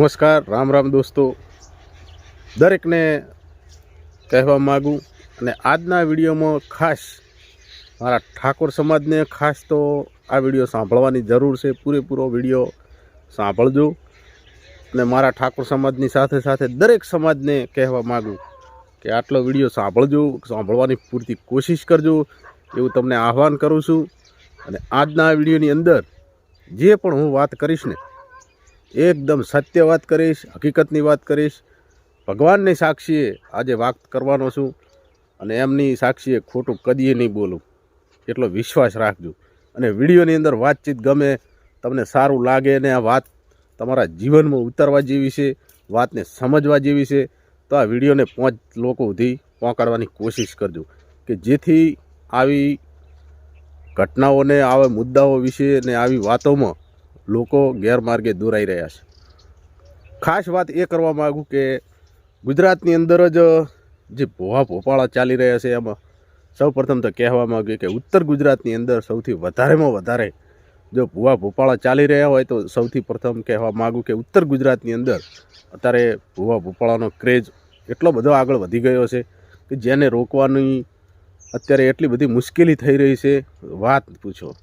નમસ્કાર, રામ રામ દોસ્તો. દરેકને કહેવા માગું અને આજના વિડીયોમાં ખાસ મારા ઠાકોર સમાજને ખાસ તો આ વીડિયો સાંભળવાની જરૂર છે. પૂરેપૂરો વીડિયો સાંભળજો. અને મારા ઠાકોર સમાજની સાથે સાથે દરેક સમાજને કહેવા માગું કે આટલો વીડિયો સાંભળજો, સાંભળવાની પૂરતી કોશિશ કરજો. એવું તમને આહવાન કરું છું. અને આજના વિડીયોની અંદર જે પણ હું વાત કરીશ ને એકદમ સત્ય વાત કરીશ, હકીકતની વાત કરીશ. ભગવાનની સાક્ષીએ આજે વાત કરવાનો છું અને એમની સાક્ષીએ ખોટું કદીએ નહીં બોલું. એટલો વિશ્વાસ રાખજો. અને વિડીયોની અંદર વાતચીત ગમે, તમને સારું લાગે અને આ વાત તમારા જીવનમાં ઉતારવા જેવી છે, વાતને સમજવા જેવી છે, તો આ વિડીયોને પાંચ લોકો સુધી પહોંચાડવાની કોશિશ કરજો કે જેથી આવી ઘટનાઓને, આવા મુદ્દાઓ વિશે ને આવી વાતોમાં લોકો ગેરમાર્ગે દોરાઈ રહ્યા છે. ખાસ વાત એ કરવા માગું કે ગુજરાતની અંદર જ, જે ભોવા ભોપાળા ચાલી રહ્યા છે એમાં સૌ પ્રથમ તો કહેવા માગું કે ઉત્તર ગુજરાતની અંદર સૌથી વધારેમાં વધારે જો ભૂવા ભોપાળા ચાલી રહ્યા હોય તો સૌથી પ્રથમ કહેવા માગું કે ઉત્તર ગુજરાતની અંદર અત્યારે ભૂવા ભોપાળાનો ક્રેઝ એટલો બધો આગળ વધી ગયો છે કે જેને રોકવાની અત્યારે એટલી બધી મુશ્કેલી થઈ રહી છે. વાત પૂછો.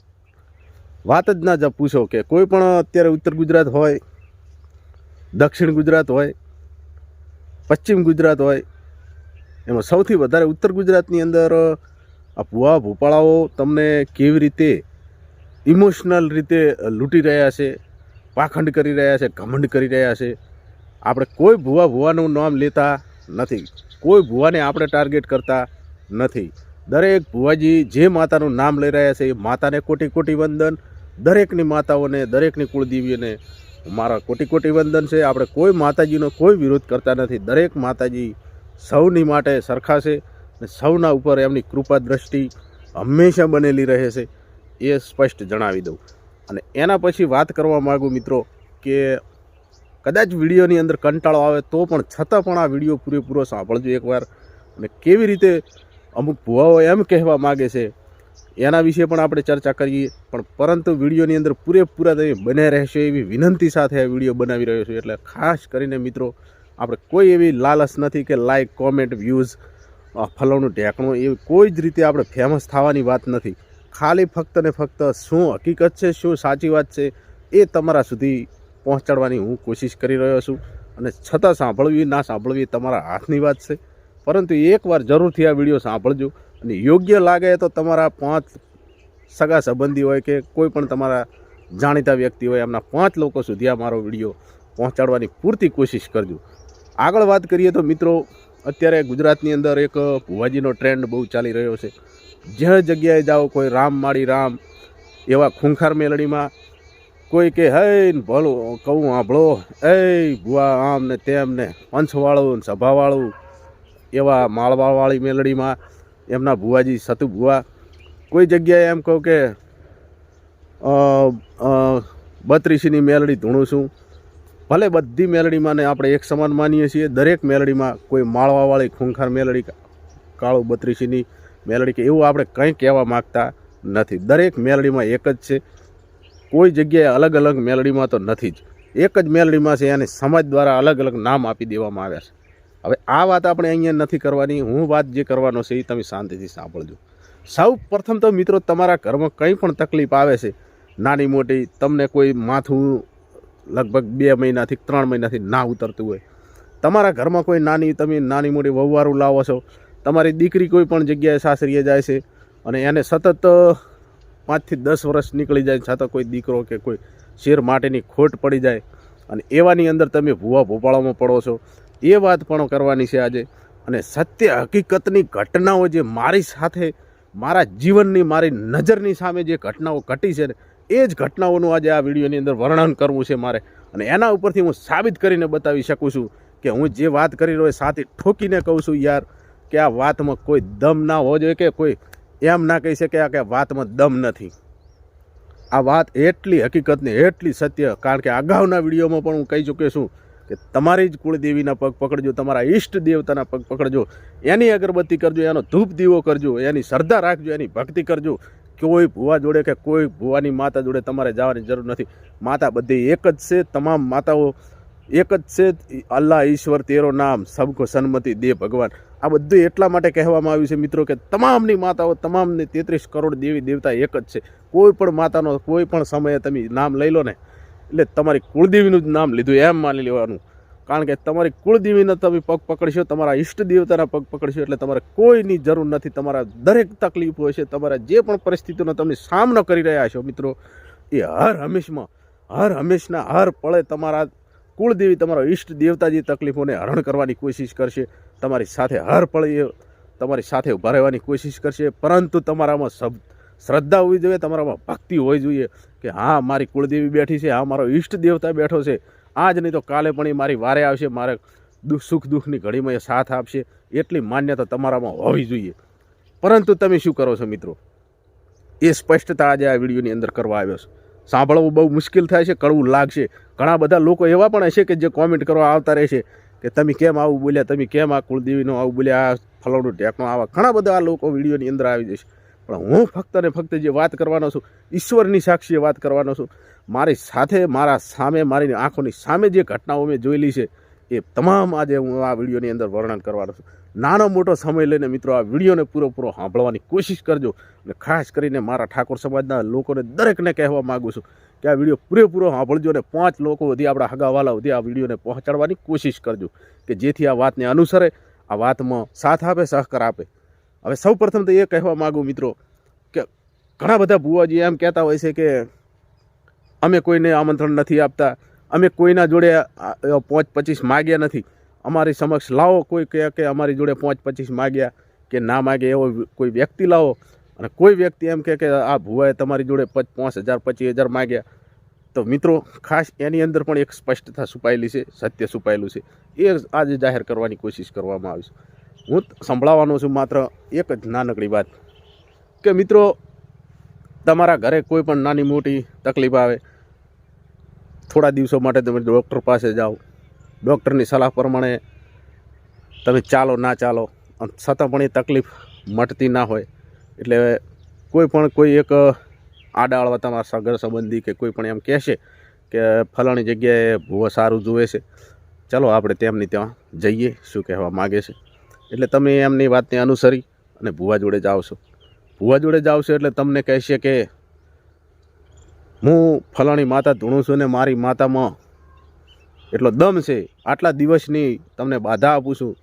વાત જ ના જ પૂછો કે કોઈ પણ અત્યારે ઉત્તર ગુજરાત હોય, દક્ષિણ ગુજરાત હોય, પશ્ચિમ ગુજરાત હોય, એમાં સૌથી વધારે ઉત્તર ગુજરાતની અંદર, આ ભૂવા ભૂપાળાઓ તમને કેવી રીતે ઇમોશનલ રીતે લૂંટી રહ્યા છે, પાખંડ કરી રહ્યા છે, ઘમંડ કરી રહ્યા છે, આપણે કોઈ ભૂવા ભૂવાનું નામ લેતા નથી, કોઈ ભૂવાને આપણે ટાર્ગેટ કરતા નથી. દરેક ભુવાજી જે માતાનું નામ લઈ રહ્યા છે, એ માતાને કોટી કોટી વંદન દરેકની માતાઓને, દરેકની કુળદેવીઓને મારા કોટી કોટી વંદન છે. આપણે કોઈ માતાજીનો કોઈ વિરોધ કરતા નથી. દરેક માતાજી સૌની માટે સરખા છે અને સૌના ઉપર એમની કૃપા દ્રષ્ટિ હંમેશા બનેલી રહે છે એ સ્પષ્ટ જણાવી દઉં. અને એના પછી વાત કરવા માગું મિત્રો કે કદાચ વિડીયોની અંદર કંટાળો આવે તો પણ છતાં પણ આ વીડિયો પૂરેપૂરો સાંભળજો એકવાર. અને કેવી રીતે અમુક ભુવાઓ એમ કહેવા માગે છે એના વિશે પણ આપણે ચર્ચા કરીએ. પણ પરંતુ વિડીયોની અંદર પૂરેપૂરા તમે બને રહેશો એવી વિનંતી સાથે આ વીડિયો બનાવી રહ્યો છું. એટલે ખાસ કરીને મિત્રો, આપણે કોઈ એવી લાલચ નથી કે લાઈક કોમેન્ટ વ્યૂઝ ફલાણું ઢેકણું એવી કોઈ જ રીતે આપણે ફેમસ થવાની વાત નથી. ખાલી ફક્ત ને ફક્ત શું હકીકત છે, શું સાચી વાત છે, એ તમારા સુધી પહોંચાડવાની હું કોશિશ કરી રહ્યો છું. અને છતાં સાંભળવી ના સાંભળવી તમારા હાથની વાત છે. પરંતુ એકવાર જરૂરથી આ વીડિયો સાંભળજો. અને યોગ્ય લાગે તો તમારા પાંચ સગા સંબંધી હોય કે કોઈ પણ તમારા જાણીતા વ્યક્તિ હોય એમના પાંચ લોકો સુધી આ મારો વીડિયો પહોંચાડવાની પૂરતી કોશિશ કરજો. આગળ વાત કરીએ તો મિત્રો, અત્યારે ગુજરાતની અંદર એક ભુવાજીનો ટ્રેન્ડ બહુ ચાલી રહ્યો છે. જે જગ્યાએ જાઓ, કોઈ રામ માળી રામ, એવા ખૂંખાર મેલડીમાં કોઈ કે, હે ભલો, કહું આંભળો એ ભુવા, આમ ને તેમ ને, પંચવાળું સભાવાળું, એવા માળવાવાળી મેલડીમાં એમના ભુવાજી, સતુ ભુવા, કોઈ જગ્યાએ એમ કહું કે બત્રીસીની મેલડી ધૂણું છું. ભલે બધી મેલડીમાં આપણે એક સમાન માનીએ છીએ, દરેક મેલડીમાં કોઈ માળવાવાળી ખૂંખાર મેલડી, કાળું બત્રીસીની મેલડી કે એવું આપણે કંઈ કહેવા માગતા નથી. દરેક મેલડીમાં એક જ છે. કોઈ જગ્યાએ અલગ અલગ મેલડીમાં તો નથી જ. એક જ મેલડીમાં છે, એને સમાજ દ્વારા અલગ અલગ નામ આપી દેવામાં આવ્યા છે. હવે આ વાત આપણે અહીંયા નથી કરવાની. હું વાત જે કરવાનો છે એ તમે શાંતિથી સાંભળજો. સૌ પ્રથમ તો મિત્રો તમારા ઘરમાં કંઈ પણ તકલીફ આવે છે, નાની મોટી, તમને કોઈ માથું લગભગ બે મહિનાથી, ત્રણ મહિનાથી ના ઉતરતું હોય. તમારા ઘરમાં કોઈ નાની, તમે નાની મોટી વહુવારું લાવો છો, તમારી દીકરી કોઈ પણ જગ્યાએ સાસરીએ જાય છે અને એને સતત પાંચથી દસ વર્ષ નીકળી જાય છતાં કોઈ દીકરો કે કોઈ શેર માટેની ખોટ પડી જાય અને એવાની અંદર તમે ભૂવા ભોપાળામાં પડો છો. એ વાત પણ કરવાની છે આજે. અને સત્ય હકીકતની ઘટનાઓ જે મારી સાથે, મારા જીવનની, મારી નજરની સામે જે ઘટનાઓ ઘટી છે ને, એ જ ઘટનાઓનું આજે આ વિડીયોની અંદર વર્ણન કરવું છે મારે. અને એના ઉપરથી હું સાબિત કરીને બતાવી શકું છું કે હું જે વાત કરી રહ્યો સાથે ઠોકીને કહું છું યાર કે આ વાતમાં કોઈ દમ ના હોવો જોઈએ કે કોઈ એમ ના કહી શકે કે આ વાતમાં દમ નથી. આ વાત એટલી હકીકતની, એટલી સત્ય, કારણ કે અગાઉના વિડીયોમાં પણ હું કહી ચૂક્યો છું કે તમારી જ કુળદેવીના પગ પકડજો, તમારા ઈષ્ટ દેવતાના પગ પકડજો, એની અગરબત્તી કરજો, એનો ધૂપ દીવો કરજો, એની શ્રદ્ધા રાખજો, એની ભક્તિ કરજો. કોઈ ભુવા જોડે કે કોઈ ભુવાની માતા જોડે તમારે જવાની જરૂર નથી. માતા બધી એક જ છે, તમામ માતાઓ એક જ છે. અલ્લાહ ઈશ્વર તેરો નામ, સબકો સન્મતિ દે ભગવાન. આ બધું એટલા માટે કહેવામાં આવ્યું છે મિત્રો કે તમામની માતાઓ, તમામની તેત્રીસ કરોડ દેવી દેવતા એક જ છે. કોઈ પણ માતાનો કોઈ પણ સમયે તમે નામ લઈ લો ને એટલે તમારી કુળદેવીનું જ નામ લીધું, એમ માની લેવાનું. કારણ કે તમારી કુળદેવીને તમે પગ પકડશો, તમારા ઈષ્ટ દેવતાના પગ પકડશો, એટલે તમારે કોઈની જરૂર નથી. તમારા દરેક તકલીફો હશે તમારા જે પણ પરિસ્થિતિનો તમે સામનો કરી રહ્યા છો મિત્રો, એ હર હંમેશમાં, હર હંમેશના હર પળે તમારા કુળદેવી, તમારા ઈષ્ટ દેવતાજી તકલીફોને હરણ કરવાની કોશિશ કરશે. તમારી સાથે હર પળે તમારી સાથે ઊભા રહેવાની કોશિશ કરશે. પરંતુ તમારામાં શ્રદ્ધા હોવી જોઈએ, તમારામાં ભક્તિ હોવી જોઈએ. કે હા, મારી કુળદેવી બેઠી છે, હા, મારો ઈષ્ટ દેવતા બેઠો છે. આજ નહીં તો કાલે પણ એ મારી વારે આવશે, મારે દુઃખ, સુખ, દુઃખની ઘડીમાં એ સાથ આપશે. એટલી માન્યતા તમારામાં હોવી જોઈએ. પરંતુ તમે શું કરો છો મિત્રો? એ સ્પષ્ટતા આજે આ વિડીયોની અંદર કરવા આવ્યો છે. સાંભળવું બહુ મુશ્કેલ થાય છે, કડવું લાગશે. ઘણા બધા લોકો એવા પણ હશે કે જે કોમેન્ટ કરવા આવતા રહેશે કે તમે કેમ આવું બોલ્યા, તમે કેમ આ કુળદેવીનો આવું બોલ્યા, આ ફલાણું ટેકનો આવા ઘણા બધા આ લોકો વિડીયોની અંદર આવી જશે. પણ હું ફક્ત ને ફક્ત જે વાત કરવાનો છું, ઈશ્વરની સાક્ષીએ વાત કરવાનો છું, મારી સાથે, મારા સામે મારી આંખોની સામે જે ઘટનાઓ મેં જોયેલી છે, એ તમામ આજે હું આ વિડીયોની અંદર વર્ણન કરવાનો છું. નાનો મોટો સમય લઈને મિત્રો, આ વિડીયોને પૂરેપૂરો સાંભળવાની કોશિશ કરજો અને ખાસ કરીને મારા ઠાકોર સમાજના લોકોને દરેકને કહેવા માગું છું કે આ વીડિયો પૂરેપૂરો સાંભળજો અને પાંચ લોકો સુધી આપણા હગાવાલા સુધી આ વિડીયોને પહોંચાડવાની કોશિશ કરજો કે જેથી આ વાતને અનુસરે, આ વાતમાં સાથ આપે, સહકાર આપે. હવે સૌ પ્રથમ તો એ કહેવા માગું મિત્રો કે ઘણા બધા ભુવાજી એમ કહેતા હોય છે કે અમે કોઈને આમંત્રણ નથી આપતા, અમે કોઈના જોડે પાંચ પચીસ માગ્યા નથી. અમારી સમક્ષ લાવો કોઈ કહે કે અમારી જોડે પાંચ પચીસ માગ્યા કે ના માગે એવો કોઈ વ્યક્તિ લાવો. અને કોઈ વ્યક્તિ એમ કહે કે આ ભુવાએ તમારી જોડે પચ પાંચ હજાર, પચીસ હજાર માગ્યા. તો મિત્રો, ખાસ એની અંદર પણ એક સ્પષ્ટતા છુપાયેલી છે, સત્ય છુપાયેલું છે. એ આજે જાહેર કરવાની કોશિશ કરવામાં આવી છે. હું સંભળાવવાનો છું માત્ર એક જ નાનકડી વાત કે મિત્રો, તમારા ઘરે કોઈ પણ નાની મોટી તકલીફ આવે, થોડા દિવસો માટે તમે ડૉક્ટર પાસે જાઓ. ડૉક્ટરની સલાહ પ્રમાણે તમે ચાલો ના ચાલો, અને છતાં પણ એ તકલીફ મટતી ના હોય. એટલે કોઈ પણ કોઈ એક આડાળવા તમારા સગર સંબંધી કે કોઈ પણ એમ કહેશે કે ફલાણી જગ્યાએ ભૂવા સારું જુએ છે. ચાલો આપણે તેમની ત્યાં જઈએ, શું કહેવા માગે છે. એટલે તમે એમની વાતને અનુસરી અને ભૂવા જોડે જાઓ છો. ભૂવા જોડે જાઓ છો એટલે તમને કહેશે કે, હું ફલાણી માતા ધૂણું છું ને મારી માતામાં એટલો દમ છે, આટલા દિવસની તમને બાધા આપું છું.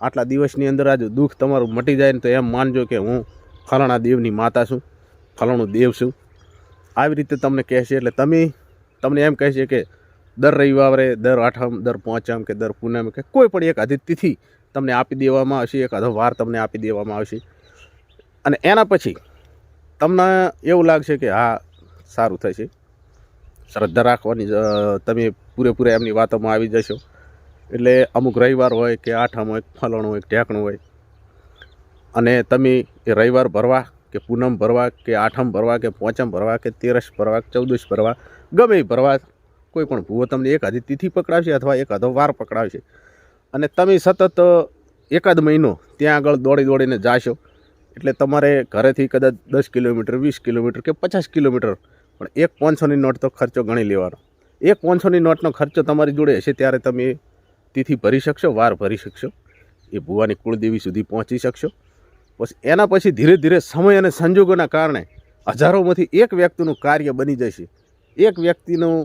આટલા દિવસની અંદર આજે દુઃખ તમારું મટી જાય ને તો એમ માનજો કે હું ફલાણા દેવની માતા છું, ફલાણું દેવ છું. આવી રીતે તમને કહેશે એટલે તમે, તમને એમ કહેશે કે, દર રવિવારે, દર આઠમ, દર પાંચમ કે દર પૂનમ કે કોઈ પણ એક આધિ તિથિ તમને આપી દેવામાં આવશે, એક વાર તમને આપી દેવામાં આવશે. અને એના પછી તમને એવું લાગશે કે હા, સારું થશે. શ્રદ્ધા રાખવાની તમે પૂરેપૂરા એમની વાતોમાં આવી જશો. એટલે અમુક રવિવાર હોય કે આઠમ હોય, ફલણ હોય, ઢેકણું હોય. અને તમે એ રવિવાર ભરવા કે પૂનમ ભરવા કે આઠમ ભરવા કે પોચમ ભરવા કે તેરસ ભરવા કે ચૌદશ ભરવા, ગમે એ ભરવા, કોઈ પણ ભૂવો તમને એક આધી તિથિ પકડાવશે અથવા એક આધો વાર પકડાવશે. અને તમે સતત એકાદ મહિનો ત્યાં આગળ દોડી દોડીને જાશો, એટલે તમારે ઘરેથી કદાચ દસ કિલોમીટર, વીસ કિલોમીટર કે પચાસ કિલોમીટર, પણ એક પાંચસોની નોટ તો ખર્ચો ગણી લેવાનો. એક પાંચસોની નોટનો ખર્ચો તમારી જોડે હશે ત્યારે તમે તિથિ ભરી શકશો, વાર ભરી શકશો, એ ભુવાની કુળદેવી સુધી પહોંચી શકશો. પછી એના પછી ધીરે ધીરે સમય અને સંજોગોના કારણે હજારોમાંથી એક વ્યક્તિનું કાર્ય બની જશે. એક વ્યક્તિનું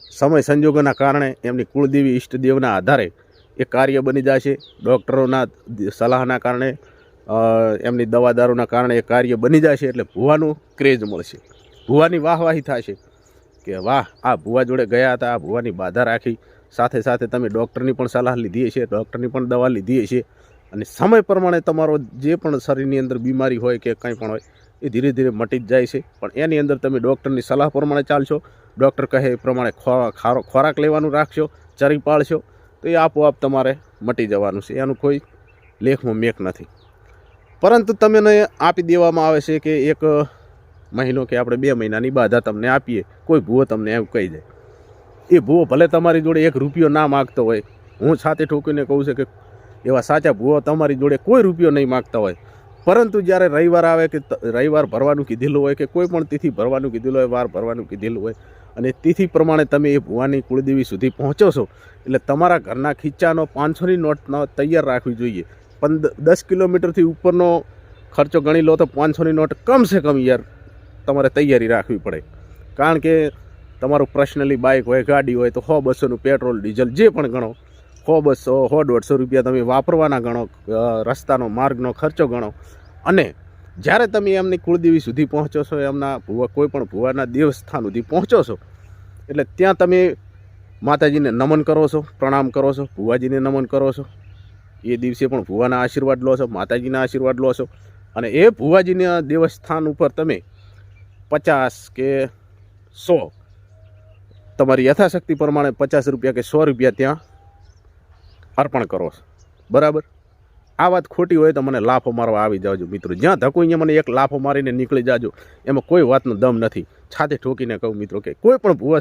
સમય સંજોગોના કારણે એમની કુળદેવી ઈષ્ટદેવના આધારે એ કાર્ય બની જશે. ડૉક્ટરોના સલાહના કારણે એમની દવાદારોના કારણે એ કાર્ય બની જશે એટલે ભુવાનું ક્રેઝ મળશે. ભૂવાની વાહવાહી થશે કે વાહ, આ ભુવા જોડે ગયા હતા, આ ભુવાની બાધા રાખી. સાથે સાથે તમે ડૉક્ટરની પણ સલાહ લીધી હશે, ડૉક્ટરની પણ દવા લીધી હશે. અને સમય પ્રમાણે તમારો જે પણ શરીરની અંદર બીમારી હોય કે કંઈ પણ હોય, એ ધીરે ધીરે મટી જ જાય છે. પણ એની અંદર તમે ડૉક્ટરની સલાહ પ્રમાણે ચાલશો. ડૉક્ટર કહે એ પ્રમાણે ખોરા ખારો ખોરાક લેવાનું રાખશો, ચરી પાળશો તો એ આપોઆપ તમારે મટી જવાનું છે. એનું કોઈ લેખમાં મેક નથી. પરંતુ તમને આપી દેવામાં આવે છે કે એક મહિનો કે આપણે બે મહિનાની બાધા તમને આપીએ, કોઈ ભૂવો તમને એમ કહી જાય એ ભૂવો ભલે તમારી જોડે એક રૂપિયો ના માગતો હોય. હું સાથે ઠોકીને કહું છું કે એવા સાચા ભૂવો તમારી જોડે કોઈ રૂપિયો નહીં માગતા હોય. પરંતુ જ્યારે રવિવાર આવે કે રવિવાર ભરવાનું કીધેલું હોય કે કોઈ પણ તિથિ ભરવાનું કીધેલું હોય, વાર ભરવાનું કીધેલું હોય અને તિથિ પ્રમાણે તમે એ ભુવાની કુળદેવી સુધી પહોંચો છો. એટલે તમારા ઘરના ખીચાનો પાંચસોની નોટ તૈયાર રાખવી જોઈએ. પંદર દસ કિલોમીટરથી ઉપરનો ખર્ચો ગણી લો તો પાંચસોની નોટ કમસે કમ યાર તમારે તૈયારી રાખવી પડે. કારણ કે તમારું પર્સનલી બાઇક હોય, ગાડી હોય તો સો બસોનું પેટ્રોલ, ડીઝલ જે પણ ગણો, સો બસો, સો દોઢસો રૂપિયા તમે વાપરવાના ગણો રસ્તાનો માર્ગનો ખર્ચો ગણો. અને જ્યારે તમે એમની કુળદેવી સુધી પહોંચો છો, એમના ભુવા કોઈ પણ ભુવાના દેવસ્થાન સુધી પહોંચો છો, એટલે ત્યાં તમે માતાજીને નમન કરો છો, પ્રણામ કરો છો, ભુવાજીને નમન કરો છો. એ દિવસે પણ ભુવાના આશીર્વાદ લો છો, માતાજીના આશીર્વાદ લો છો. અને એ ભુવાજીના દેવસ્થાન ઉપર તમે પચાસ કે સો, તમારી યથાશક્તિ પ્રમાણે પચાસ રૂપિયા કે સો રૂપિયા ત્યાં અર્પણ કરો છો. બરાબર? આ વાત ખોટી હોય તો મને લાફો મારવા આવી જાવજો, મિત્રો. જ્યાં ધકો મને એક લાફો મારીને નીકળી જાજો. એમાં કોઈ વાતનો દમ નથી. છાતે ઠોકીને કહું, મિત્રો, કે કોઈ પણ ભુવા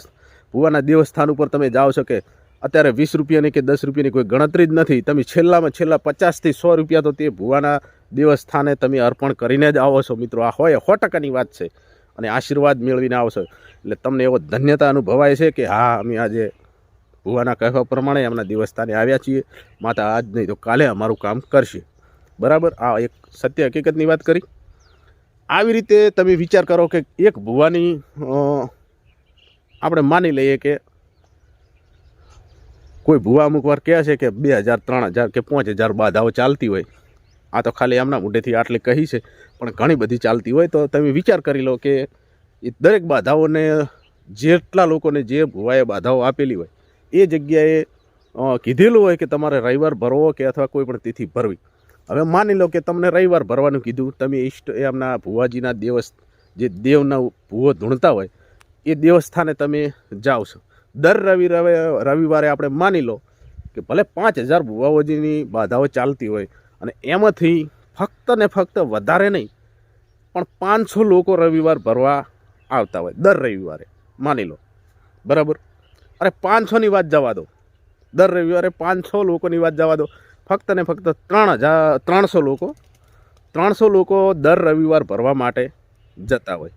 ભુવાના દેવસ્થાન ઉપર તમે જાઓ છો કે અત્યારે વીસ રૂપિયાની કે દસ રૂપિયાની કોઈ ગણતરી જ નથી. તમે છેલ્લામાં છેલ્લા પચાસથી સો રૂપિયા તો તે ભુવાના દેવસ્થાને તમે અર્પણ કરીને જ આવો છો, મિત્રો. આ હોય સો ટકાની વાત છે. અને આશીર્વાદ મેળવીને આવશો એટલે તમને એવો ધન્યતા અનુભવાય છે કે હા, અમે આજે ભુવાના કહેવા પ્રમાણે એમના દિવસ્થાને આવ્યા છીએ. માતા આજ નહીં તો કાલે અમારું કામ કરશે. બરાબર? આ એક સત્ય હકીકતની વાત કરી. આવી રીતે તમે વિચાર કરો કે એક ભુવાની આપણે માની લઈએ કે કોઈ ભુવા અમુક વાર કહે છે કે બે હજાર, ત્રણ હજાર કે પાંચ હજાર બાધાઓ ચાલતી હોય. આ તો ખાલી એમના મોઢેથી આટલી કહી છે. પણ ઘણી બધી ચાલતી હોય તો તમે વિચાર કરી લો કે એ દરેક બાધાઓને જેટલા લોકોને જે ભુવાએ બાધાઓ આપેલી હોય એ જગ્યાએ કીધેલું હોય કે તમારે રવિવાર ભરવો કે અથવા કોઈ પણ તિથિ ભરવી. હવે માની લો કે તમને રવિવાર ભરવાનું કીધું, તમે ઈષ્ટ એમના ભુવાજીના દેવસ જે દેવના ભુવો ધૂણતા હોય, એ દેવસ્થાને તમે જાઓ છો. દર રવિ, રવિ- રવિવારે આપણે માની લો કે ભલે પાંચ હજાર ભુવાઓજીની બાધાઓ ચાલતી હોય અને એમાંથી ફક્ત ને ફક્ત વધારે નહીં, પણ પાંચસો લોકો રવિવાર ભરવા આવતા હોય, દર રવિવારે. માની લો. બરાબર? અરે પાંચસોની વાત જવા દો. દર રવિવારે પાંચસો લોકોની વાત જવા દો. ફક્ત ને ફક્ત ત્રણ હજાર, ત્રણસો લોકો ત્રણસો લોકો દર રવિવાર ભરવા માટે જતા હોય.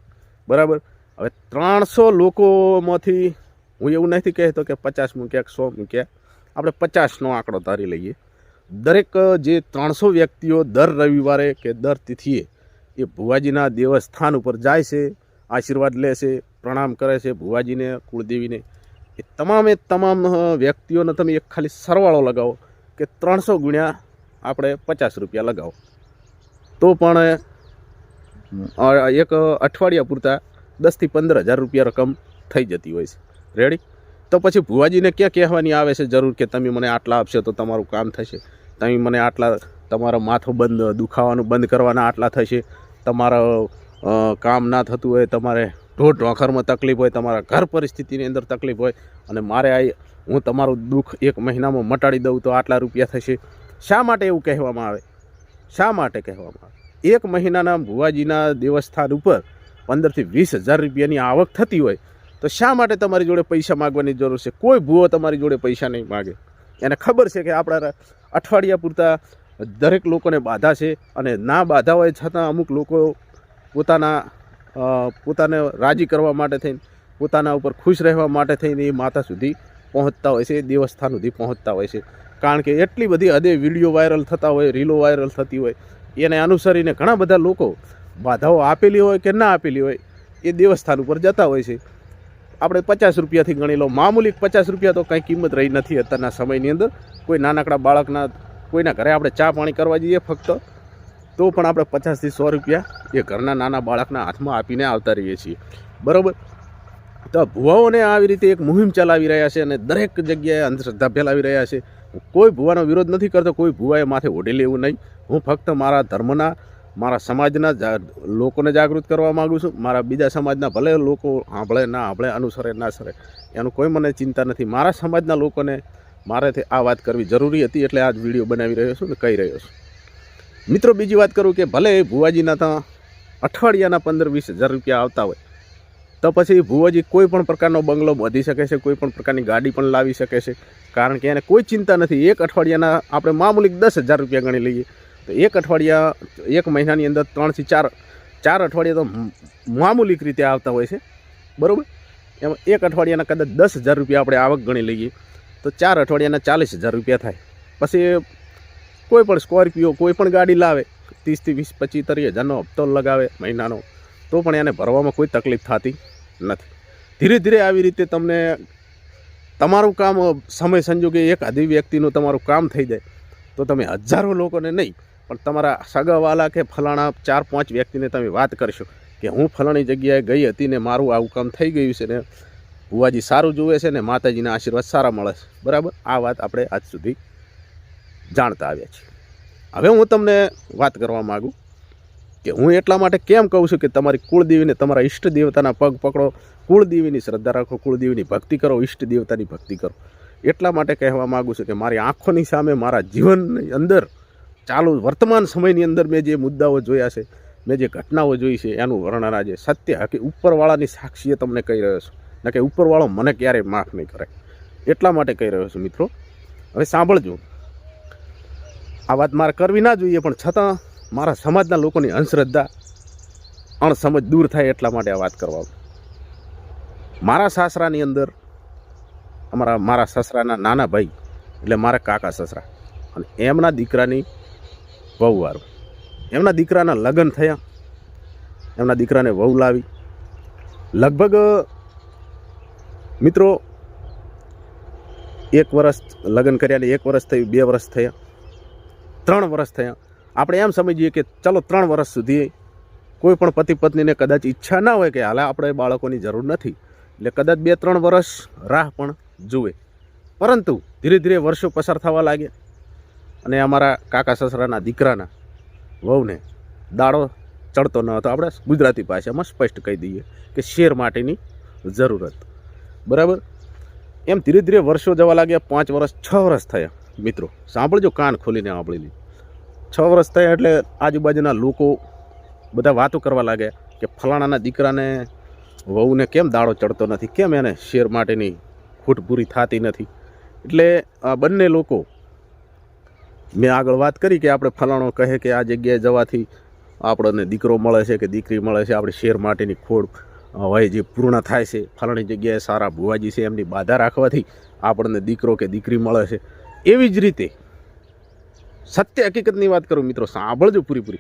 બરાબર? હવે ત્રણસો લોકોમાંથી હું એવું નથી કહેતો કે પચાસ મૂક્યા સો મૂક્યા. આપણે પચાસનો આંકડો ધારી લઈએ. દરેક જે ત્રણસો વ્યક્તિઓ દર રવિવારે કે દર તિથિએ એ ભુવાજીના દેવસ્થાન ઉપર જાય છે, આશીર્વાદ લે છે, પ્રણામ કરે છે ભુવાજીને, કુળદેવીને. એ તમામે તમામ વ્યક્તિઓને તમે એક ખાલી સરવાળો લગાવો કે ત્રણસો ગુણ્યા આપણે પચાસ રૂપિયા લગાવો. તો પણ એક અઠવાડિયા પૂરતા દસથી પંદર હજાર રૂપિયા રકમ થઈ જતી હોય છે. રેડી તો પછી ભુવાજીને ક્યાં કહેવાની આવે છે જરૂર કે તમે મને આટલા આપશો તો તમારું કામ થશે. તમે મને આટલા, તમારો માથો બંધ, દુખાવાનું બંધ કરવાના આટલા થશે. તમારો કામ ના થતું હોય, તમારે ઢોર ઢોખરમાં તકલીફ હોય, તમારા ઘર પરિસ્થિતિની અંદર તકલીફ હોય અને મારે આ હું તમારું દુઃખ એક મહિનામાં મટાડી દઉં તો આટલા રૂપિયા થશે. શા માટે એવું કહેવામાં આવે? શા માટે કહેવામાં આવે? એક મહિનાના ભુવાજીના દેવસ્થાન ઉપર પંદરથી વીસ હજાર રૂપિયાની આવક થતી હોય, તો શા માટે તમારી જોડે પૈસા માગવાની જરૂર છે? કોઈ ભૂવો તમારી જોડે પૈસા નહીં માગે. એને ખબર છે કે આપણા અઠવાડિયા પૂરતા દરેક લોકોને બાધા છે અને ના બાધા હોય છતાં અમુક લોકો પોતાના પોતાને રાજી કરવા માટે થઈને, પોતાના ઉપર ખુશ રહેવા માટે થઈને એ માતા સુધી પહોંચતા હોય છે દેવસ્થાન સુધી પહોંચતા હોય છે. કારણ કે એટલી બધી હદે વીડિયો વાયરલ થતા હોય, રીલો વાયરલ થતી હોય, એને અનુસરીને ઘણા બધા લોકો બાધાઓ આપેલી હોય કે ના આપેલી હોય, એ દેવસ્થાન ઉપર જતા હોય છે. આપણે પચાસ રૂપિયાથી ગણી લો મામૂલી પચાસ રૂપિયા તો કંઈ કિંમત રહી નથી અત્યારના સમયની અંદર. કોઈ નાનકડા બાળકના, કોઈના ઘરે આપણે ચા પાણી કરવા જઈએ ફક્ત. તો પણ આપણે પચાસથી સો રૂપિયા એ ઘરના નાના બાળકના હાથમાં આપીને આવતા રહીએ છીએ. બરાબર? તો ભુવાઓને આવી રીતે એક મુહિમ ચલાવી રહ્યા છે અને દરેક જગ્યાએ અંધશ્રદ્ધા ફેલાવી રહ્યા છે. કોઈ ભુવાનો વિરોધ નથી કરતો, કોઈ ભુવાએ માથે ઓઢી લેવું નહીં. હું ફક્ત મારા ધર્મના, મારા સમાજના લોકોને જાગૃત કરવા માગું છું. મારા બીજા સમાજના ભલે લોકો સાંભળે, ના સાંભળે, અનુસરે, ના સરે એનું કોઈ મને ચિંતા નથી. મારા સમાજના લોકોને મારેથી આ વાત કરવી જરૂરી હતી, એટલે આ જ વીડિયો બનાવી રહ્યો છું ને કહી રહ્યો છું. મિત્રો, બીજી વાત કરું કે ભલે ભુવાજીના ત્યાં અઠવાડિયાના પંદર વીસ હજાર રૂપિયા આવતા હોય, તો પછી ભુવાજી કોઈ પણ પ્રકારનો બંગલો બાંધી શકે છે, કોઈ પણ પ્રકારની ગાડી પણ લાવી શકે છે. કારણ કે એને કોઈ ચિંતા નથી, એક અઠવાડિયાના આપણે મામૂલી દસ હજાર રૂપિયા ગણી લઈએ, તો એક અઠવાડિયા, એક મહિનાની અંદર ત્રણથી ચાર ચાર અઠવાડિયા તો મામૂલિક રીતે આવતા હોય છે. બરાબર? એમાં એક અઠવાડિયાના કદાચ દસ હજાર રૂપિયા આપણે આવક ગણી લઈએ, તો ચાર અઠવાડિયાના ચાલીસ હજાર રૂપિયા થાય. પછી કોઈ પણ સ્કોર્પિયો, કોઈ પણ ગાડી લાવે, ત્રીસથી વીસ, પચીસ ત્રીસ હજારનો હપ્તો લગાવે મહિનાનો, તો પણ એને ભરવામાં કોઈ તકલીફ થતી નથી. ધીરે ધીરે આવી રીતે તમને તમારું કામ સમય સંજોગે એક આધી વ્યક્તિનું તમારું કામ થઈ જાય. તો તમે હજારો લોકોને નહીં, પણ તમારા સગાવાલા કે ફલાણા ચાર, પાંચ વ્યક્તિને તમે વાત કરશો કે હું ફલાણી જગ્યાએ ગઈ હતી ને મારું આવું કામ થઈ ગયું છે ને ભુવાજી સારું જુએ છે ને માતાજીના આશીર્વાદ સારા મળે છે. બરાબર? આ વાત આપણે આજ સુધી જાણતા આવ્યા છીએ. હવે હું તમને વાત કરવા માગું કે હું એટલા માટે કેમ કહું છું કે તમારી કુળદેવીને તમારા ઈષ્ટ દેવતાના પગ પકડો, કુળદેવીની શ્રદ્ધા રાખો, કુળદેવીની ભક્તિ કરો, ઈષ્ટ દેવતાની ભક્તિ કરો. એટલા માટે કહેવા માગું છું કે મારી આંખોની સામે, મારા જીવનની અંદર, ચાલુ વર્તમાન સમયની અંદર મેં જે મુદ્દાઓ જોયા છે, મેં જે ઘટનાઓ જોઈ છે, એનું વર્ણન આજે સત્ય હકી ઉપરવાળાની સાક્ષીએ તમને કહી રહ્યો છું. ન કે ઉપરવાળો મને ક્યારેય માફ નહીં કરે. એટલા માટે કહી રહ્યો છું મિત્રો. હવે સાંભળજો. આ વાત મારે કરવી ના જોઈએ, પણ છતાં મારા સમાજના લોકોની અંધશ્રદ્ધા અણસમજ દૂર થાય એટલા માટે આ વાત કરવા મારા સાસરાની અંદર, અમારા, મારા સસરાના નાના ભાઈ, એટલે મારા કાકા સસરા, અને એમના દીકરાની વહુવારું એમના દીકરાના લગ્ન થયા, એમના દીકરાને વહુ લાવી. લગભગ, મિત્રો, એક વર્ષ લગ્ન કર્યા ને એક વર્ષ થયું બે વર્ષ થયા. ત્રણ વર્ષ થયા. આપણે એમ સમજીએ કે ચલો ત્રણ વર્ષ સુધી કોઈ પણ પતિ પત્નીને કદાચ ઈચ્છા ના હોય કે હાલે, આપણે બાળકોની જરૂર નથી. એટલે કદાચ બે ત્રણ વર્ષ રાહ પણ જુએ. પરંતુ ધીરે ધીરે વર્ષો પસાર થવા લાગ્યા. અને અમારા કાકા સસરાના દીકરાના વહુને દાડો ચડતો ન હતો. આપણે ગુજરાતી ભાષામાં સ્પષ્ટ કહી દઈએ કે શેર માટેની જરૂરત. બરાબર? એમ ધીરે ધીરે વર્ષો જવા લાગ્યા. પાંચ વર્ષ છ વર્ષ થયા. મિત્રો, સાંભળજો કાન ખોલીને સાંભળી લી છ વર્ષ થયા એટલે આજુબાજુના લોકો બધા વાતો કરવા લાગે કે ફલાણાના દીકરાને વહુને કેમ દાડો ચડતો નથી? કેમ એને શેર માટેની ખૂટ પૂરી થતી નથી? એટલે આ બંને લોકો, મેં આગળ વાત કરી કે આપણે ફલાણો કહે કે આ જગ્યાએ જવાથી આપણને દીકરો મળે છે કે દીકરી મળે છે, આપણે શેર માટેની ખોડ હોય જે પૂર્ણ થાય છે, ફલાણી જગ્યાએ સારા ભુવાજી છે, એમની બાધા રાખવાથી આપણને દીકરો કે દીકરી મળે છે. એવી જ રીતે સત્ય હકીકતની વાત કરું, મિત્રો, સાંભળજો પૂરીપૂરી.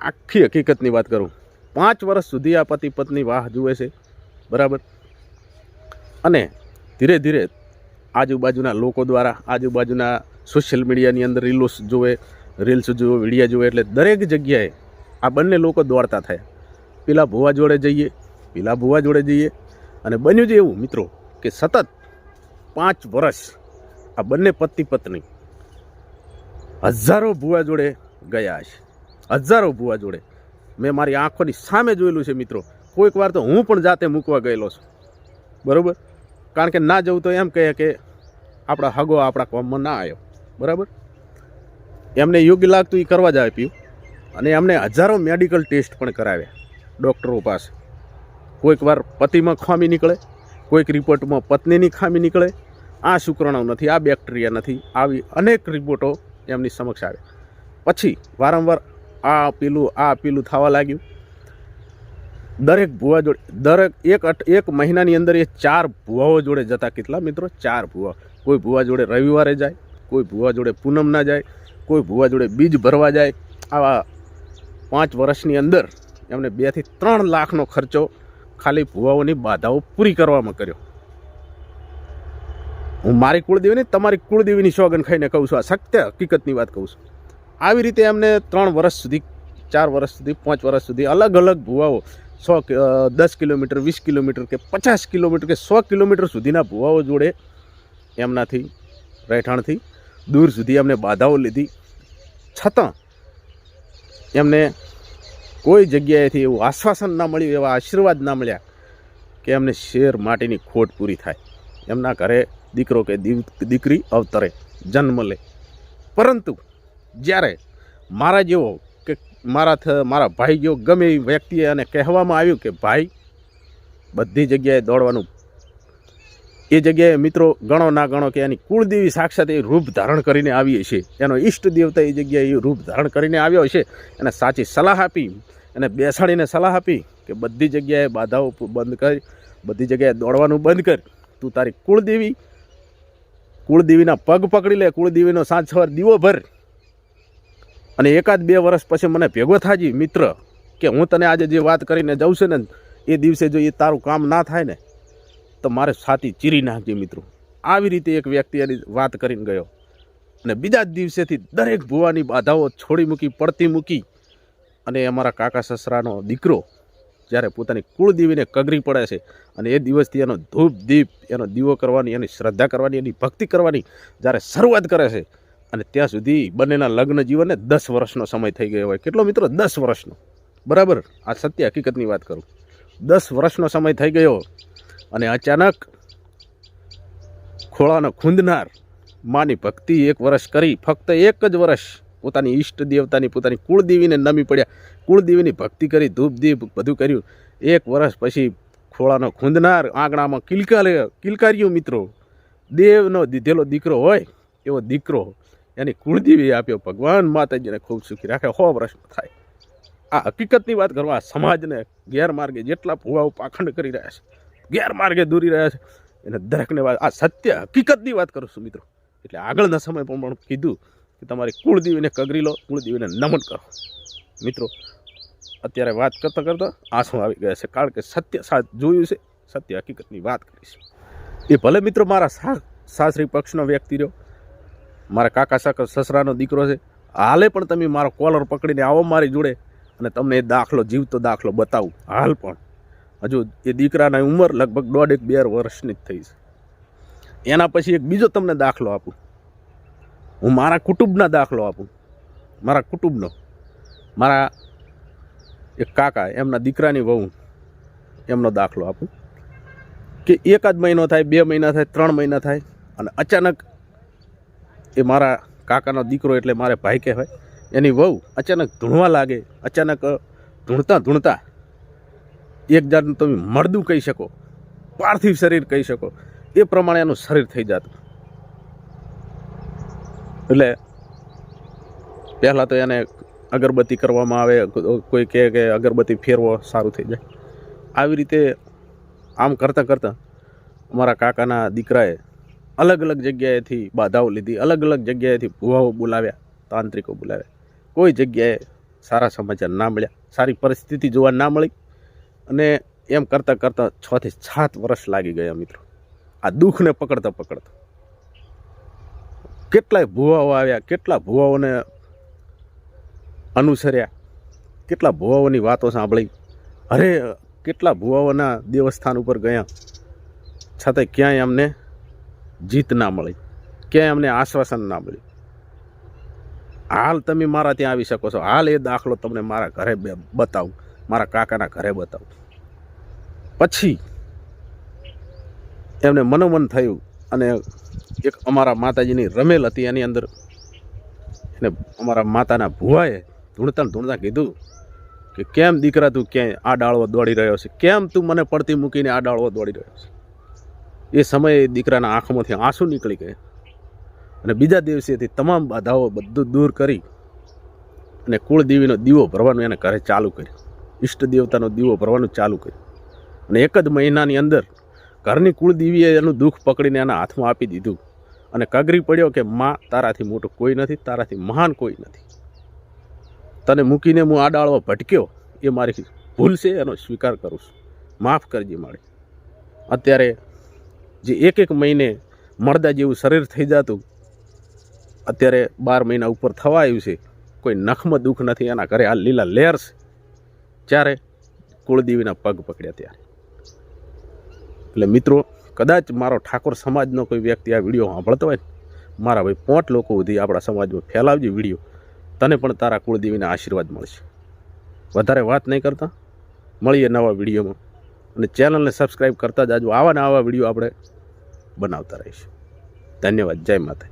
આખી હકીકતની વાત કરું. પાંચ વર્ષ સુધી આ પતિ પત્ની વાહ જુએ છે, બરાબર? અને ધીરે ધીરે આજુબાજુના લોકો દ્વારા, આજુબાજુના સોશિયલ મીડિયાની અંદર રીલ્સ જોવે રીલ્સ જુએ વિડીયા જુએ, એટલે દરેક જગ્યાએ આ બંને લોકો દોડતા થયા. પેલા ભુવા જોડે જઈએ, પેલા ભુવા જોડે જઈએ. અને બન્યું છે એવું, મિત્રો, કે સતત પાંચ વર્ષ આ બંને પતિ પત્ની હજારો ભુવા જોડે ગયા છે. હજારો ભુવા જોડે. મેં મારી આંખોની સામે જોયેલું છે મિત્રો. કોઈક વાર તો હું પણ જાતે મૂકવા ગયેલો છું. બરાબર? કારણ કે ના જવું તો એમ કહે કે આપણા હગો આપણા કોમમાં ના આવ્યો. બરાબર? એમને યોગ્ય લાગતું એ કરવા જ આપ્યું. અને એમને હજારો મેડિકલ ટેસ્ટ પણ કરાવ્યા ડૉક્ટરો પાસે. કોઈક વાર પતિમાં ખામી નીકળે, કોઈક રિપોર્ટમાં પત્નીની ખામી નીકળે. આ શુક્રાણુ નથી, આ બેક્ટેરિયા નથી. આવી અનેક રિપોર્ટો એમની સમક્ષ આવે. પછી વારંવાર આ પેલું આ પેલું થવા લાગ્યું. દરેક ભુવા જોડે, દરેક એક એક મહિનાની અંદર એ ચાર ભુવાઓ જોડે જતા કેટલા મિત્રો? ચાર ભુવા. કોઈ ભુવા જોડે રવિવારે જાય, કોઈ ભુવા જોડે પૂનમના જાય, કોઈ ભુવા જોડે બીજ ભરવા જાય. આવા પાંચ વર્ષની અંદર એમને બેથી ત્રણ લાખનો ખર્ચો ખાલી ભુવાઓની બાધાઓ પૂરી કરવામાં કર્યો. હું મારી કુળદેવીની તમારી કુળદેવીની સોગન ખાઈને કહું છું. આ સત્ય હકીકતની વાત કહું છું. આવી રીતે એમને ત્રણ વર્ષ સુધી, ચાર વર્ષ સુધી, પાંચ વર્ષ સુધી અલગ અલગ ભુવાઓ, સો દસ કિલોમીટર, વીસ કિલોમીટર કે પચાસ કિલોમીટર કે સો કિલોમીટર સુધીના ભુવાઓ જોડે એમનાથી રહેઠાણથી દૂર સુધી એમને બાધાઓ લીધી. છતાં એમને કોઈ જગ્યાએથી એવું આશ્વાસન ના મળ્યું, એવા આશીર્વાદ ના મળ્યા કે એમને શેર માટેની ખોટ પૂરી થાય. એમના ઘરે દીકરો કે દીકરી અવતરે, જન્મ લે. પરંતુ જ્યારે મારા જેવો કે મારા મારા ભાઈ જેવો ગમે એ વ્યક્તિએ અને કહેવામાં આવ્યું કે ભાઈ, બધી જગ્યાએ દોડવાનું, એ જગ્યાએ મિત્રો ગણો ના ગણો કે એની કુળદેવી સાક્ષાત એ રૂપ ધારણ કરીને આવી છે એનો ઈષ્ટ દેવતા એ જગ્યાએ એ રૂપ ધારણ કરીને આવ્યો છે એને સાચી સલાહ આપી, એને બેસાડીને સલાહ આપી કે બધી જગ્યાએ બાધાઓ બંધ કરી, બધી જગ્યાએ દોડવાનું બંધ કર. તું તારી કુળદેવી કુળદેવીના પગ પકડી લે, કુળદેવીનો સાંજ સવાર દીવો ભર. અને એકાદ બે વર્ષ પછી મને ભેગો થાજી, મિત્ર, કે હું તને આજે જે વાત કરીને જાઉં છે ને, એ દિવસે જો એ તારું કામ ના થાય ને, તો મારે છાતી ચીરી નાખજે મિત્રો. આવી રીતે એક વ્યક્તિ એની વાત કરીને ગયો. અને બીજા જ દિવસેથી દરેક ભુવાની બાધાઓ છોડી મૂકી, પડતી મૂકી. અને અમારા કાકા સસરાનો દીકરો જ્યારે પોતાની કુળદેવીને કગરી પડે છે અને એ દિવસથી એનો ધૂપ દીપ, એનો દીવો કરવાની, એની શ્રદ્ધા કરવાની, એની ભક્તિ કરવાની જ્યારે શરૂઆત કરે છે અને ત્યાં સુધી બંનેના લગ્ન જીવનને દસ વર્ષનો સમય થઈ ગયો હોય. કેટલો મિત્રો? દસ વર્ષનો. બરાબર? આ સત્ય હકીકતની વાત કરું. દસ વર્ષનો સમય થઈ ગયો અને અચાનક ખોળાનો ખૂંદનાર માની ભક્તિ એક વર્ષ કરી, ફક્ત એક જ વર્ષ પોતાની ઈષ્ટ દેવતાની, પોતાની કુળદેવીને નમી પડ્યા. કુળદેવીની ભક્તિ કરી, ધૂપ દીપ બધું કર્યું. એક વર્ષ પછી ખોળાનો ખૂંદનાર આંગણામાં કિલકારે કિલકાર્યું મિત્રો. દેવનો દીધેલો દીકરો હોય, એવો દીકરો એની કુળદેવી આપ્યો. ભગવાન માતાજીને ખૂબ સુખી રાખે, હો વર્ષ થાય. આ હકીકતની વાત કરવા સમાજને ગેરમાર્ગે જેટલા ભુવાઓ પાખંડ કરી રહ્યા છે, ગેરમાર્ગે દૂરી રહ્યા છે, એને દરેકને વાત આ સત્ય હકીકતની વાત કરું છું મિત્રો. એટલે આગળના સમય પણ કીધું કે તમારી કુળદેવીને કગરી લો, કુળદેવીને નમન કરો. મિત્રો, અત્યારે વાત કરતાં કરતાં આંસુ આવી ગયા છે, કારણ કે સત્ય સાથ જોયું છે, સત્ય હકીકતની વાત કરી એ ભલે મિત્રો મારા સાસરી પક્ષનો વ્યક્તિ રહ્યો, મારા કાકા સાકર સસરાનો દીકરો છે, હાલે પણ તમે મારો કોલર પકડીને આવો મારી જોડે અને તમને એ દાખલો, જીવતો દાખલો બતાવું. હાલ પણ. હજુ એ દીકરાની ઉંમર લગભગ દોઢેક બે વર્ષની જ થઈ છે. એના પછી એક બીજો તમને દાખલો આપું. હું મારા કુટુંબના દાખલો આપું. મારા કુટુંબનો. મારા એક કાકા, એમના દીકરાની વહુ, એમનો દાખલો આપું. કે એકાદ મહિનો થાય, બે મહિના થાય, ત્રણ મહિના થાય, અને અચાનક એ મારા કાકાનો દીકરો એટલે મારે ભાઈ કહેવાય, એની વહુ અચાનક ધૂણવા લાગે, અચાનક ધૂણતા ધૂણતા એક જાતનું તમે મળદું કહી શકો, પાર્થિવ શરીર કહી શકો, એ પ્રમાણે એનું શરીર થઈ જતું. એટલે પહેલાં તો એને અગરબત્તી કરવામાં આવે, કોઈ કહે કે અગરબત્તી ફેરવો, સારું થઈ જાય. આવી રીતે આમ કરતાં કરતાં અમારા કાકાના દીકરાએ અલગ અલગ જગ્યાએથી બાધાઓ લીધી, અલગ અલગ જગ્યાએથી ભુવાઓ બોલાવ્યા, તાંત્રિકો બોલાવ્યા. કોઈ જગ્યાએ સારા સમાચાર ના મળ્યા, સારી પરિસ્થિતિ જોવા ના મળી અને એમ કરતાં કરતાં છથી સાત વર્ષ લાગી ગયા મિત્રો. આ દુઃખને પકડતા પકડતા. કેટલાય ભુવાઓ આવ્યા, કેટલા ભુવાઓને અનુસર્યા, કેટલા ભુવાઓની વાતો સાંભળી. અરે, કેટલા ભુવાઓના દેવસ્થાન ઉપર ગયા. છતાં ક્યાંય અમને જીત ના મળી, ક્યાંય અમને આશ્વાસન ના મળ્યું. હાલ તમે મારા ત્યાં આવી શકો છો. હાલ એ દાખલો તમને મારા ઘરે બતાવું, મારા કાકાના ઘરે બતાવું. પછી એમને મનોમન થયું અને એક અમારા માતાજીની રમેલ હતી એની અંદર. એને અમારા માતાના ભુવાએ ધૂણતા ધૂણતા કીધું કે કેમ દીકરા તું ક્યાંય આ ડાળવો દોડી રહ્યો છે? કેમ તું મને પડતી મૂકીને આ ડાળવો દોડી રહ્યો છે? એ સમયે દીકરાના આંખમાંથી આંસુ નીકળી ગયા. અને બીજા દિવસેથી તમામ બાધાઓ બધું દૂર કરી અને કુળદેવીનો દીવો ભરવાનું એને ઘરે ચાલુ કર્યું. ઈષ્ટ દેવતાનો દીવો ભરવાનું ચાલુ કર્યું. અને એક જ મહિનાની અંદર ઘરની કુળદેવીએ એનું દુઃખ પકડીને એના હાથમાં આપી દીધું. અને કગરી પડ્યો કે, માં, તારાથી મોટું કોઈ નથી, તારાથી મહાન કોઈ નથી. તને મૂકીને હું આ ડાળવો ભટક્યો, એ મારી ભૂલ છે, એનો સ્વીકાર કરું છું. માફ કરજે મારી. અત્યારે જે એક એક મહિને મળદા જેવું શરીર થઈ જતું, અત્યારે બાર મહિના ઉપર થવા આવ્યું છે. કોઈ નખમાં દુઃખ નથી, એના ઘરે આ લીલા લહેર છે. જ્યારે કુળદેવીના પગ પકડ્યા ત્યારે. એટલે મિત્રો, કદાચ મારો ઠાકોર સમાજનો કોઈ વ્યક્તિ આ વીડિયો સાંભળતો હોય મારા ભાઈ પોંચ લોકો સુધી આપણા સમાજમાં ફેલાવજે વીડિયો, તને પણ તારા કુળદેવીના આશીર્વાદ મળશે. વધારે વાત નહીં કરતા, મળીએ નવા વિડીયોમાં. અને ચેનલને સબસ્ક્રાઈબ કરતા જાજો, આવા ને આવા વીડિયો આપણે બનાવતા રહીશું. ધન્યવાદ, જય માતાજી.